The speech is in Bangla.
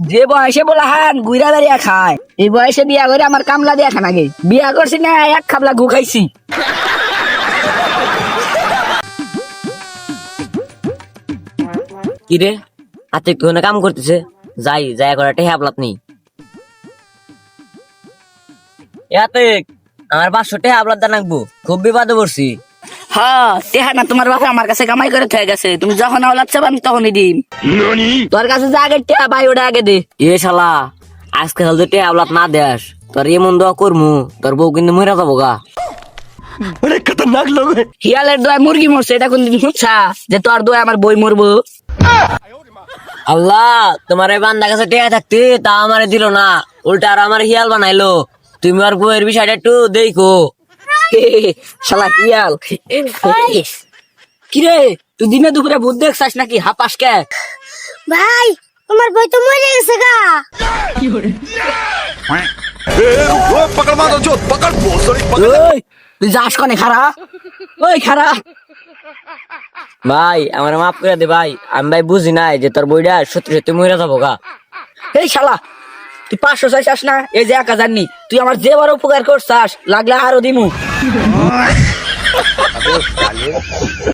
যে বয়সে বলা হান, গুইরা দাঁড়িয়ে খায়। এই বয়সে বিয়া করে আমার কামলা দিয়া খান আগে। বিয়া করছি না, এক খাবলা গু খাইছি। কি রে? হাতে কোনো কাম করতেছে? যাই যাই করে একটা হ্যাবলাত নেই। ইয়াতে আমার পাঁচশো টাকা আবলাদ জানাকবো খুব বিপদে পড়ছি। হ্যাঁ তেহা না তোমার বাপে আমার কাছে কামাই করে থেকে গেছে। তুমি যখন আওলাদ চাবে আমি তখনই দিম। তোর কাছে যা আগে টেহা ভাই ওটা আগে দে। এ শালা আজকে হল টাকা আবলাদ না দেস। তোর এমন দোয়া করমু তোর বউ কিন্তু মরে যাব গা। হিয়ালের দোয়া মুরগি মরছে এটা কোনদিন শুনছা? যে তোর দোয়া আমার বই মরবো। আল্লাহ তোমার এই বান্দা কাছে টেকা থাকতে তা আমারে দিল না। উল্টা আর আমার হিয়াল বানাইলো। তুমি আর বউয়ের বিষয়টা একটু দেখো। শালা হিয়াল। কিরে তুই দিনে দুপুরে ভূত দেখছিস নাকি? হাপাস কে? ভাই তোমার বই তো মরে গেছে গা। কি করে তুই যাস কনে খারা? ওই খারা। ভাই আমার মাফ করে দে ভাই। আমি ভাই বুঝি নাই যে তোর বইটা সত্যি সত্যি মরে যাব গা। এই শালা তুই পাঁচশো চাইছাস না? এই যে এক হাজার নি, তুই আমার যে বড় উপকার করছাস, লাগলে আরও দিমু।